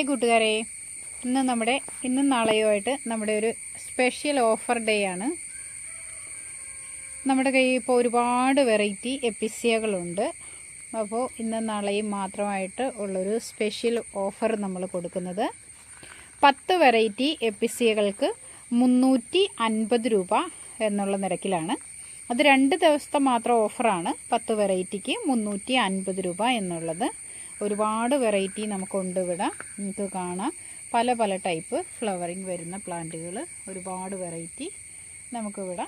Hi കൂട്ടുകാരെ. ഇന്ന് നമ്മുടെ ഇന്നും നാളെയുമായിട്ട് നമ്മുടെ ഒരു സ്പെഷ്യൽ ഓഫർ ഡേ ആണ്. നമ്മുടെ കയ്യിൽ ഇപ്പോൾ ഒരുപാട് വെറൈറ്റി എപ്പിസിയകളുണ്ട്. അപ്പോൾ ഇന്നും നാളെയും മാത്രമായിട്ട് ഉള്ളൊരു സ്പെഷ്യൽ ഓഫർ നമ്മൾ കൊടുക്കുന്നത്. പത്ത് വെറൈറ്റി എപ്പിസിയകൾക്ക് മുന്നൂറ്റി അൻപത് രൂപ എന്നുള്ള നിരക്കിലാണ്. അത് രണ്ട് ദിവസത്തെ മാത്രം ഓഫറാണ്. പത്ത് വെറൈറ്റിക്ക് മുന്നൂറ്റി അൻപത് രൂപ എന്നുള്ളത്. ഒരുപാട് വെറൈറ്റി നമുക്കുണ്ട് ഇവിടെ. നമുക്ക് കാണാം. പല പല ടൈപ്പ് ഫ്ലവറിങ് വരുന്ന പ്ലാന്റുകൾ. ഒരുപാട് വെറൈറ്റി നമുക്കിവിടെ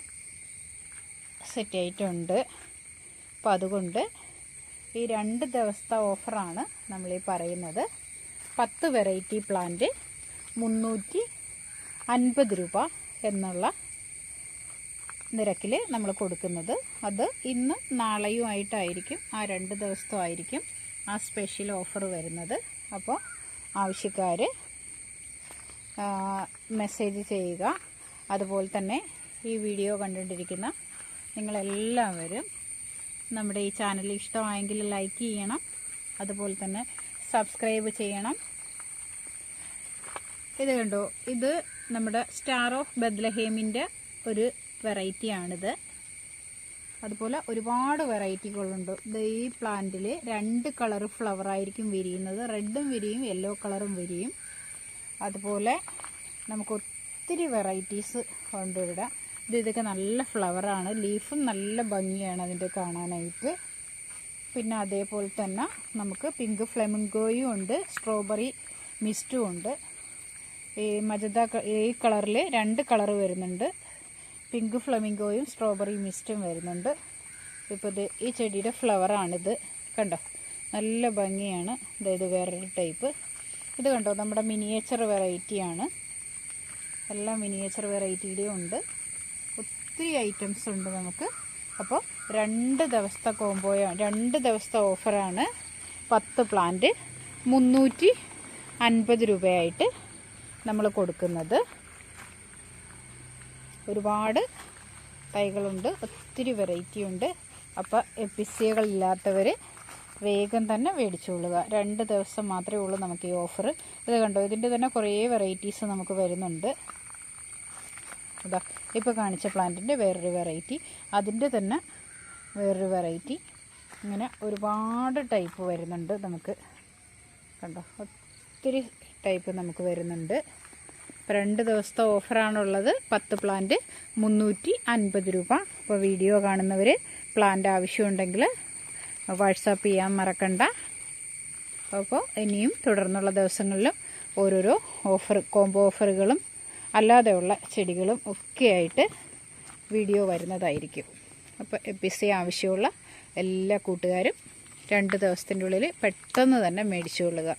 സെറ്റ് ആയിട്ടുണ്ട്. അപ്പം അതുകൊണ്ട് ഈ രണ്ട് ദിവസത്തെ ഓഫറാണ് നമ്മളീ പറയുന്നത്. പത്ത് വെറൈറ്റി പ്ലാന്റ് മുന്നൂറ്റി അൻപത് രൂപ എന്നുള്ള നിരക്കിൽ നമ്മൾ കൊടുക്കുന്നത്. അത് ഇന്ന് നാളെയുമായിട്ടായിരിക്കും. ആ രണ്ട് ദിവസത്തുമായിരിക്കും ആ സ്പെഷ്യൽ ഓഫർ വരുന്നത്. അപ്പോൾ ആവശ്യക്കാർ മെസ്സേജ് ചെയ്യുക. അതുപോലെ തന്നെ ഈ വീഡിയോ കണ്ടുകൊണ്ടിരിക്കുന്ന നിങ്ങളെല്ലാവരും നമ്മുടെ ഈ ചാനൽ ഇഷ്ടമായെങ്കിൽ ലൈക്ക് ചെയ്യണം. അതുപോലെ തന്നെ സബ്സ്ക്രൈബ് ചെയ്യണം. ഇത് കണ്ടോ? ഇത് നമ്മുടെ സ്റ്റാർ ഓഫ് ബദ്ലഹേമിന്റെ ഒരു വെറൈറ്റിയാണിത് അതുപോലെ ഒരുപാട് വെറൈറ്റികളുണ്ട്. ഈ പ്ലാന്റിൽ രണ്ട് കളർ ഫ്ലവർ ആയിരിക്കും വിരിയുന്നത്. റെഡും വിരിയും യെല്ലോ കളറും വിരിയും. അതുപോലെ നമുക്ക് ഒത്തിരി വെറൈറ്റീസ് ഉണ്ട് ഇവിടെ. ഇത് ഇതൊക്കെ നല്ല ഫ്ലവറാണ് ലീഫും നല്ല ഭംഗിയാണ് അതിന്റെ കാണാനായിട്ട്. പിന്നെ അതേപോലെ തന്നെ നമുക്ക് പിങ്ക് ഫ്ലെമിംഗോയും ഉണ്ട് സ്ട്രോബെറി മിസ്റ്റും ഉണ്ട്. ഈ മജദ ഈ കളറിൽ രണ്ട് കളർ വരുന്നുണ്ട്. പിങ്ക് ഫ്ലമിംഗോയും സ്ട്രോബെറി മിസ്റ്റും വരുന്നുണ്ട്. ഇപ്പോൾ ഇത് ഈ ചെടിയുടെ ഫ്ലവറാണിത്. കണ്ടോ? നല്ല ഭംഗിയാണ്. അതായത് വേറൊരു ടൈപ്പ്. ഇത് കണ്ടോ? നമ്മുടെ മിനിയേച്ചർ വെറൈറ്റിയാണ്. എല്ലാ മിനിയേച്ചർ വെറൈറ്റിയുടെയും ഉണ്ട്. ഒത്തിരി ഐറ്റംസ് ഉണ്ട് നമുക്ക്. അപ്പോൾ രണ്ട് ദിവസത്തെ കോംബോയാണ് രണ്ട് ദിവസത്തെ ഓഫറാണ്. പത്ത് പ്ലാന്റ് മുന്നൂറ്റി അൻപത് രൂപയായിട്ട് നമ്മൾ കൊടുക്കുന്നത്. ഒരുപാട് തൈകളുണ്ട് ഒത്തിരി വെറൈറ്റി ഉണ്ട്. അപ്പോൾ എപ്പിസിയകളില്ലാത്തവർ വേഗം തന്നെ മേടിച്ചുകൊള്ളുക രണ്ട് ദിവസം മാത്രമേ ഉള്ളൂ നമുക്ക് ഈ ഓഫർ ഇത് കണ്ടോ? ഇതിന്റെ തന്നെ കുറേ വെറൈറ്റീസ് നമുക്ക് വരുന്നുണ്ട്. ഇതാ ഇപ്പോൾ കാണിച്ച പ്ലാന്റിന്റെ വേറൊരു വെറൈറ്റി അതിന്റെ തന്നെ വേറൊരു വെറൈറ്റി ഇങ്ങനെ ഒരുപാട് ടൈപ്പ് വരുന്നുണ്ട് നമുക്ക്. കണ്ടോ? ഒത്തിരി ടൈപ്പ് നമുക്ക് വരുന്നുണ്ട്. രണ്ട് ദിവസത്തെ ഓഫറാണുള്ളത്. പത്ത് പ്ലാന്റ് മുന്നൂറ്റി അൻപത് രൂപ. അപ്പോൾ വീഡിയോ കാണുന്നവർ പ്ലാന്റ് ആവശ്യമുണ്ടെങ്കിൽ വാട്സാപ്പ് ചെയ്യാൻ മറക്കണ്ട. അപ്പോൾ ഇനിയും തുടർന്നുള്ള ദിവസങ്ങളിലും ഓരോരോ ഓഫർ കോംബോ ഓഫറുകളും അല്ലാതെയുള്ള ചെടികളും ഒക്കെയായിട്ട് വീഡിയോ വരുന്നതായിരിക്കും. അപ്പോൾ എപ്പിസി ആവശ്യമുള്ള എല്ലാ കൂട്ടുകാരും രണ്ട് ദിവസത്തിന്റെ ഉള്ളിൽ പെട്ടെന്ന് തന്നെ മേടിച്ചു കൊള്ളുക.